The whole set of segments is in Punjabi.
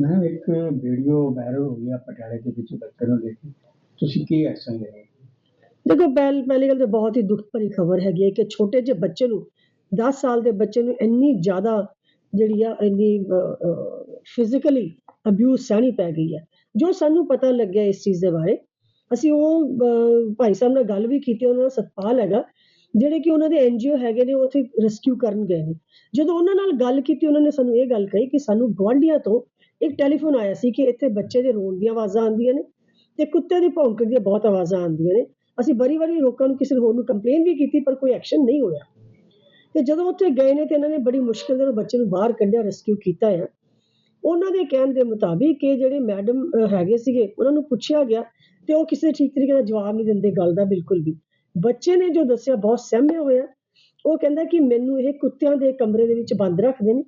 ਮੈਂ ਇੱਕ ਵੀਡੀਓ ਵਾਇਰਲ ਹੋਈ ਆ ਪਟਿਆਲੇ ਦੇ ਵਿੱਚ ਬੱਚੇ ਨੂੰ ਲੈ ਕੇ। ਤੁਸੀਂ ਕੀ ਐਕਸ਼ਨ ਲੈ ਦੇਖੋ, ਪਹਿਲ, ਪਹਿਲੀ ਗੱਲ ਤਾਂ ਬਹੁਤ ਹੀ ਦੁੱਖ ਭਰੀ ਖਬਰ ਹੈਗੀ ਹੈ ਕਿ ਛੋਟੇ ਜਿਹੇ ਬੱਚੇ ਨੂੰ 10 ਸਾਲ ਦੇ ਬੱਚੇ ਨੂੰ ਇੰਨੀ ਜ਼ਿਆਦਾ ਜਿਹੜੀ ਆ, ਇੰਨੀ ਫਿਜ਼ੀਕਲੀ ਅਬਿਊਜ਼ ਸਹਿਣੀ ਪੈ ਗਈ ਹੈ। ਜੋ ਸਾਨੂੰ ਪਤਾ ਲੱਗਿਆ ਇਸ ਚੀਜ਼ ਦੇ ਬਾਰੇ, ਅਸੀਂ ਉਹ ਭਾਈ ਸਾਹਿਬ ਨਾਲ ਗੱਲ ਵੀ ਕੀਤੀ, ਉਹਨਾਂ ਦਾ ਸਤਪਾਲ ਹੈਗਾ, ਜਿਹੜੇ ਕਿ ਉਹਨਾਂ ਦੇ ਐਨਜੀਓ ਹੈਗੇ ਨੇ ਉੱਥੇ ਰੈਸਕਿਊ ਕਰਨ ਗਏ ਨੇ। ਜਦੋਂ ਉਹਨਾਂ ਨਾਲ ਗੱਲ ਕੀਤੀ, ਉਹਨਾਂ ਨੇ ਸਾਨੂੰ ਇਹ ਗੱਲ ਕਹੀ ਕਿ ਸਾਨੂੰ ਗੁਆਂਢੀਆਂ ਤੋਂ ਇੱਕ ਟੈਲੀਫੋਨ ਆਇਆ ਸੀ ਕਿ ਇੱਥੇ ਬੱਚੇ ਦੇ ਰੋਣ ਦੀਆਂ ਆਵਾਜ਼ਾਂ ਆਉਂਦੀਆਂ ਨੇ ਅਤੇ ਕੁੱਤੇ ਦੀ ਭੌਂਕਣ ਦੀਆਂ ਬਹੁਤ ਆਵਾਜ਼ਾਂ ਆਉਂਦੀਆਂ ਨੇ। ਅਸੀਂ ਵਾਰੀ ਵਾਰੀ ਲੋਕਾਂ ਨੂੰ ਕਿਸੇ ਹੋਰ ਨੂੰ ਕੰਪਲੇਨ ਵੀ ਕੀਤੀ, ਪਰ ਕੋਈ ਐਕਸ਼ਨ ਨਹੀਂ ਹੋਇਆ। ਅਤੇ ਜਦੋਂ ਉੱਥੇ ਗਏ ਨੇ ਤਾਂ ਇਹਨਾਂ ਨੇ ਬੜੀ ਮੁਸ਼ਕਿਲ ਨਾਲ ਬੱਚੇ ਨੂੰ ਬਾਹਰ ਕੱਢਿਆ ਰੈਸਕਿਊ ਕੀਤਾ ਆ। ਉਹਨਾਂ ਦੇ ਕਹਿਣ ਦੇ ਮੁਤਾਬਿਕ ਇਹ ਜਿਹੜੇ ਮੈਡਮ ਹੈਗੇ ਸੀਗੇ, ਉਹਨਾਂ ਨੂੰ ਪੁੱਛਿਆ ਗਿਆ ਅਤੇ ਉਹ ਕਿਸੇ ਠੀਕ ਤਰੀਕੇ ਦਾ ਜਵਾਬ ਨਹੀਂ ਦਿੰਦੇ ਗੱਲ ਦਾ ਬਿਲਕੁਲ ਵੀ। ਬੱਚੇ ਨੇ ਜੋ ਦੱਸਿਆ, ਬਹੁਤ ਸਹਿਮਿਆ ਹੋਇਆ। ਉਹ ਕਹਿੰਦਾ ਕਿ ਮੈਨੂੰ ਇਹ ਕੁੱਤਿਆਂ ਦੇ ਕਮਰੇ ਦੇ ਵਿੱਚ ਬੰਦ ਰੱਖਦੇ ਨੇ।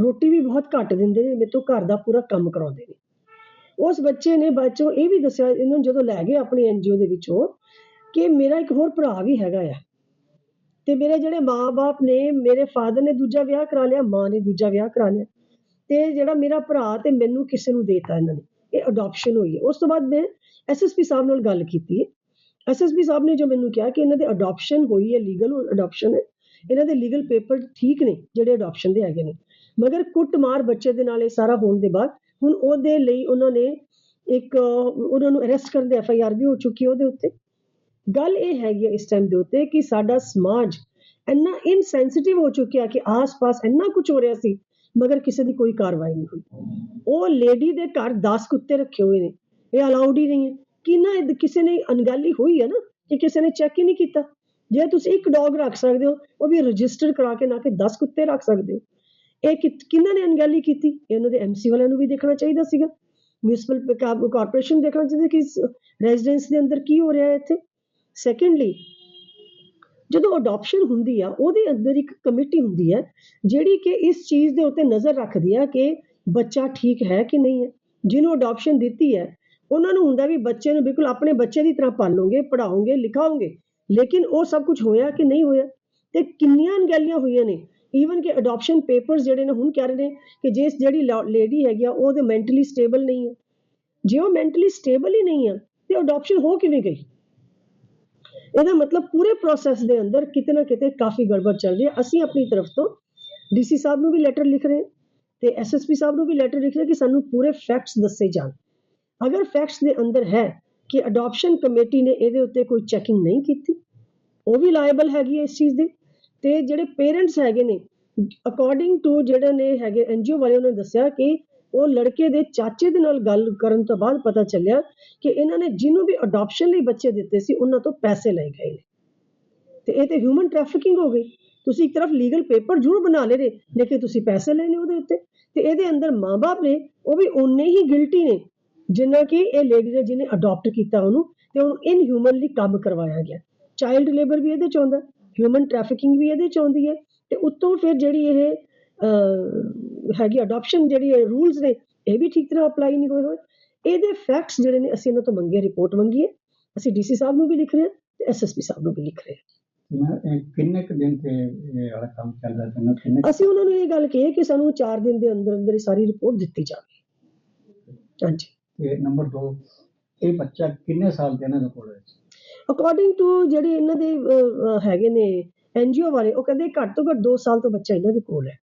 ਰੋਟੀ ਵੀ ਬਹੁਤ ਘੱਟ ਦਿੰਦੇ ਨੇ, ਮੇਰੇ ਤੋਂ ਘਰ ਦਾ ਪੂਰਾ ਕੰਮ ਕਰਾਉਂਦੇ ਨੇ। ਉਸ ਬੱਚੇ ਨੇ ਬਾਅਦ 'ਚੋਂ ਇਹ ਵੀ ਦੱਸਿਆ, ਇਹਨਾਂ ਨੂੰ ਜਦੋਂ ਲੈ ਗਏ ਆਪਣੇ ਐੱਨ ਜੀ ਓ ਦੇ ਵਿੱਚੋਂ, ਕਿ ਮੇਰਾ ਇੱਕ ਹੋਰ ਭਰਾ ਵੀ ਹੈਗਾ ਆ। ਅਤੇ ਮੇਰੇ ਜਿਹੜੇ ਮਾਂ ਬਾਪ ਨੇ, ਮੇਰੇ ਫਾਦਰ ਨੇ ਦੂਜਾ ਵਿਆਹ ਕਰਾ ਲਿਆ, ਮਾਂ ਨੇ ਦੂਜਾ ਵਿਆਹ ਕਰਾ ਲਿਆ। ਅਤੇ ਜਿਹੜਾ ਮੇਰਾ ਭਰਾ ਅਤੇ ਮੈਨੂੰ ਕਿਸੇ ਨੂੰ ਦੇ ਤਾ ਇਹਨਾਂ ਨੇ, ਇਹ ਅਡੋਪਸ਼ਨ ਹੋਈ ਹੈ। ਉਸ ਤੋਂ ਬਾਅਦ ਮੈਂ ਐਸਐਸਪੀ ਸਾਹਿਬ ਨਾਲ ਗੱਲ ਕੀਤੀ ਹੈ। ਪੀ ਸਾਹਿਬ ਨੇ ਜੋ ਮੈਨੂੰ ਕਿਹਾ ਕਿ ਇਹਨਾਂ ਦੇ ਅਡੋਪਸ਼ਨ ਹੋਈ ਹੈ ਲੀਗਲ ਅਡੋਪਸ਼ਨ ਹੈ। ਇਹਨਾਂ ਦੇ ਲੀਗਲ ਪੇਪਰ ਠੀਕ ਨੇ, ਜਿਹੜੇ ਅਡੋਪਸ਼ਨ ਦੇ ਹੈਗੇ ਨੇ। ਮਗਰ ਕੁੱਟਮਾਰ ਬੱਚੇ ਦੇ ਨਾਲ ਇਹ ਸਾਰਾ ਹੋਣ ਦੇ ਬਾਅਦ ਹੁਣ ਉਹਦੇ ਲਈ ਉਹਨਾਂ ਨੇ ਇੱਕ, ਉਹਨਾਂ ਨੂੰ ਅਰੈਸਟ ਕਰਨ ਦੇ ਐਫ ਆਈ ਆਰ ਵੀ ਹੋ ਚੁੱਕੀ ਉਹਦੇ ਉੱਤੇ। ਗੱਲ ਇਹ ਹੈਗੀ ਇਸ ਟਾਈਮ ਦੇ ਉੱਤੇ ਕਿ ਸਾਡਾ ਸਮਾਜ ਇੰਨਾ ਇਨਸੈਂਸਿਟਿਵ ਹੋ ਚੁੱਕਿਆ ਕਿ ਆਸ-ਪਾਸ ਇੰਨਾ ਕੁਝ ਹੋ ਰਿਹਾ ਸੀ, ਮਗਰ ਕਿਸੇ ਦੀ ਕੋਈ ਕਾਰਵਾਈ ਨਹੀਂ ਹੋਈ। ਉਹ ਲੇਡੀ ਦੇ ਘਰ 10 ਕੁੱਤੇ ਰੱਖੇ ਹੋਏ ਨੇ, ਇਹ ਅਲਾਉਡ ਹੀ ਨਹੀਂ ਹੈ। ਕਿ ਨਾ ਕਿਸੇ ਨੇ ਅਣਗਹਿਲੀ ਹੋਈ ਹੈ ਨਾ ਕਿ ਕਿਸੇ ਨੇ ਚੈੱਕ ਹੀ ਨਹੀਂ ਕੀਤਾ? ਜੇ ਤੁਸੀਂ ਇੱਕ ਡੌਗ ਰੱਖ ਸਕਦੇ ਹੋ, ਉਹ ਵੀ ਰਜਿਸਟਰ ਕਰਾ ਕੇ ਨਾ ਕਿ 10 ਕੁੱਤੇ ਰੱਖ ਸਕਦੇ ਹੋ। ਇਹ ਕਿਹਨਾਂ ਨੇ ਅਣਗਹਿਲੀ ਕੀਤੀ? ਇਹਨਾਂ ਉਹਨਾਂ ਦੇ ਐਮਸੀ ਵਾਲਿਆਂ ਨੂੰ ਵੀ ਦੇਖਣਾ ਚਾਹੀਦਾ ਸੀਗਾ। ਮਿਊਨਿਸਪਲ ਕਾਰਪੋਰੇਸ਼ਨ ਦੇਖਣਾ ਚਾਹੀਦਾ ਕਿ ਰੈਜ਼ੀਡੈਂਸ ਦੇ ਅੰਦਰ ਕੀ ਹੋ ਰਿਹਾ ਹੈ ਇੱਥੇ। ਸੈਕੰਡਲੀ ਜਦੋਂ ਅਡਾਪਸ਼ਨ ਹੁੰਦੀ ਆ, ਉਹਦੇ ਅੰਦਰ ਇੱਕ ਕਮੇਟੀ ਹੁੰਦੀ ਹੈ, ਜਿਹੜੀ ਕਿ ਇਸ ਚੀਜ਼ ਦੇ ਉੱਤੇ ਨਜ਼ਰ ਰੱਖਦੀ ਆ ਕਿ ਬੱਚਾ ਠੀਕ ਹੈ ਕਿ ਨਹੀਂ ਹੈ। ਜਿਹਨੂੰ ਅਡਾਪਸ਼ਨ ਦਿੱਤੀ ਹੈ, ਉਹਨਾਂ ਨੂੰ ਹੁੰਦਾ ਵੀ ਬੱਚੇ ਨੂੰ ਬਿਲਕੁਲ ਆਪਣੇ ਬੱਚੇ ਦੀ ਤਰ੍ਹਾਂ ਪਾਲੋਗੇ ਪੜਾਓਗੇ ਲਿਖਾਓਗੇ। ਲੇਕਿਨ ਉਹ ਸਭ ਕੁਝ ਹੋਇਆ ਕਿ ਨਹੀਂ ਹੋਇਆ? ਤੇ ਕਿੰਨੀਆਂ ਅਣਗਹਿਲੀਆਂ ਹੋਈਆਂ ਨੇ? ਈਵਨ ਕਿ ਅਡਾਪਸ਼ਨ ਪੇਪਰਸ ਜਿਹੜੇ ਨੇ ਹੁਣ ਕਹਿ ਰਹੇ ਨੇ ਕਿ ਜੇ ਜਿਹੜੀ ਲੇਡੀ ਹੈਗੀ ਆ, ਉਹ ਤੇ ਮੈਂਟਲੀ ਸਟੇਬਲ ਨਹੀਂ ਹੈ। ਜੇ ਉਹ ਮੈਂਟਲੀ ਸਟੇਬਲ ਹੀ ਨਹੀਂ ਆ, ਤੇ ਅਡਾਪਸ਼ਨ ਹੋ ਕਿਵੇਂ ਗਈ? ਇਹਦਾ ਮਤਲਬ ਪੂਰੇ ਪ੍ਰੋਸੈਸ ਦੇ ਅੰਦਰ ਕਿਤੇ ਨਾ ਕਿਤੇ ਕਾਫੀ ਗੜਬੜ ਚੱਲ ਰਹੀ ਹੈ। ਅਸੀਂ ਆਪਣੀ ਤਰਫ ਤੋਂ ਡੀਸੀ ਸਾਹਿਬ ਨੂੰ ਵੀ ਲੈਟਰ ਲਿਖ ਰਹੇ ਹਾਂ ਤੇ ਐਸਐਸਪੀ ਸਾਹਿਬ ਨੂੰ ਵੀ ਲੈਟਰ ਲਿਖ ਰਹੇ ਕਿ ਸਾਨੂੰ ਪੂਰੇ ਫੈਕਟਸ ਦੱਸੇ ਜਾਣ। ਅਗਰ ਫੈਕਟਸ ਦੇ ਅੰਦਰ ਹੈ ਕਿ ਅਡਾਪਸ਼ਨ ਕਮੇਟੀ ਨੇ ਇਹਦੇ ਉੱਤੇ ਕੋਈ ਚੈਕਿੰਗ ਨਹੀਂ ਕੀਤੀ, ਉਹ ਵੀ ਲਾਇਬਲ ਹੈਗੀ ਹੈ ਇਸ ਚੀਜ਼ ਦੀ। ਤੇ ਜਿਹੜੇ ਪੇਰੈਂਟਸ ਹੈਗੇ ਨੇ ਅਕੋਰਡਿੰਗ ਟੂ ਜਿਹੜੇ ਨੇ ਹੈਗੇ ਐਨਜੀਓ ਉਹਨਾਂ ਨੇ ਦੱਸਿਆ ਕਿ ਉਹ ਲੜਕੇ ਦੇ ਚਾਚੇ ਦੇ ਨਾਲ ਗੱਲ ਕਰਨ ਤੋਂ ਬਾਅਦ ਪਤਾ ਚੱਲਿਆ ਕਿ ਇਹਨਾਂ ਨੇ ਜਿਹਨੂੰ ਵੀ ਅਡਾਪਸ਼ਨ ਲਈ ਬੱਚੇ ਦਿੱਤੇ ਸੀ, ਉਹਨਾਂ ਤੋਂ ਪੈਸੇ ਲਏ ਗਏ ਨੇ। ਤੇ ਇਹ ਤੇ ਹਿਊਮਨ ਟ੍ਰੈਫਿਕਿੰਗ ਹੋ ਗਈ। ਤੁਸੀਂ ਇੱਕ ਤਰਫ ਲੀਗਲ ਪੇਪਰ ਜ਼ਰੂਰ ਬਣਾ ਲਏ ਰਹੇ ਲੇਕਿਨ ਤੁਸੀਂ ਪੈਸੇ ਲੈਣੇ ਉਹਦੇ ਉੱਤੇ। ਤੇ ਇਹਦੇ ਅੰਦਰ ਮਾਪੇ ਨੇ, ਉਹ ਵੀ ਉਨੇ ਹੀ ਗਿਲਟੀ ਨੇ, ਜਿੰਨਾ ਕਿ ਇਹ ਲੇਡੀ ਨੇ ਜਿਹਨੇ ਅਡਾਪਟ ਕੀਤਾ ਉਹਨੂੰ, ਤੇ ਉਹਨੂੰ ਇਨਹਿਊਮਨਲੀ ਕੰਮ ਕਰਵਾਇਆ ਗਿਆ। ਚਾਈਲਡ ਲੇਬਰ ਵੀ ਇਹਦੇ ਚ ਆਉਂਦਾ। ਹਿਊਮਨ ਟ੍ਰੈਫਿਕਿੰਗ ਵੀ ਇਹਦੇ ਚ ਆਉਂਦੀ ਹੈ ਤੇ ਉੱਤੋਂ ਫਿਰ ਜਿਹੜੀ ਇਹ ਹੈਗੀ ਅਡਾਪਸ਼ਨ ਜਿਹੜੀ ਰੂਲਸ ਨੇ ਇਹ ਵੀ ਠੀਕ ਤਰ੍ਹਾਂ ਅਪਲਾਈ ਨਹੀਂ ਹੋਏ ਹੋਏ। ਇਹਦੇ ਫੈਕਟਸ ਜਿਹੜੇ ਨੇ ਅਸੀਂ ਇਹਨਾਂ ਤੋਂ ਮੰਗੇ ਰਿਪੋਰਟ ਮੰਗੀ ਹੈ। ਅਸੀਂ ਡੀਸੀ ਸਾਹਿਬ ਨੂੰ ਵੀ ਲਿਖ ਰਹੇ ਹਾਂ ਤੇ ਐਸਐਸਪੀ ਸਾਹਿਬ ਨੂੰ ਵੀ ਲਿਖ ਰਹੇ ਹਾਂ। ਇਹ ਕਿੰਨੇ ਕੁ ਦਿਨ ਤੇ ਇਹ ਵਾਲਾ ਕੰਮ ਚੱਲ ਰਿਹਾ ਤੇ ਕਿੰਨੇ ਅਸੀਂ ਉਹਨਾਂ ਨੂੰ ਇਹ ਗੱਲ ਕਹੀ ਕਿ ਸਾਨੂੰ 4 ਦਿਨ ਦੇ ਅੰਦਰ ਅੰਦਰ ਇਹ ਸਾਰੀ ਰਿਪੋਰਟ ਦਿੱਤੀ ਜਾਵੇ। ਹਾਂਜੀ। ਤੇ ਨੰਬਰ 2 ਇਹ ਬੱਚਾ ਕਿੰਨੇ ਸਾਲ ਦੇ ਇਹਨਾਂ ਦੇ ਕੋਲ? ਹੈ ਅਕੋਰਡਿੰਗ ਟੂ ਜਿਹੜੇ ਇਹਨਾਂ ਦੇ ਅਹ, ਅਹ, ਹੈਗੇ ਨੇ ਐਨਜੀਓ ਵਾਲੇ ਉਹ ਕਹਿੰਦੇ ਘੱਟ ਤੋਂ ਘੱਟ 2 ਸਾਲ ਤੋਂ ਬੱਚਾ ਇਹਨਾਂ ਦੇ ਕੋਲ ਹੈ।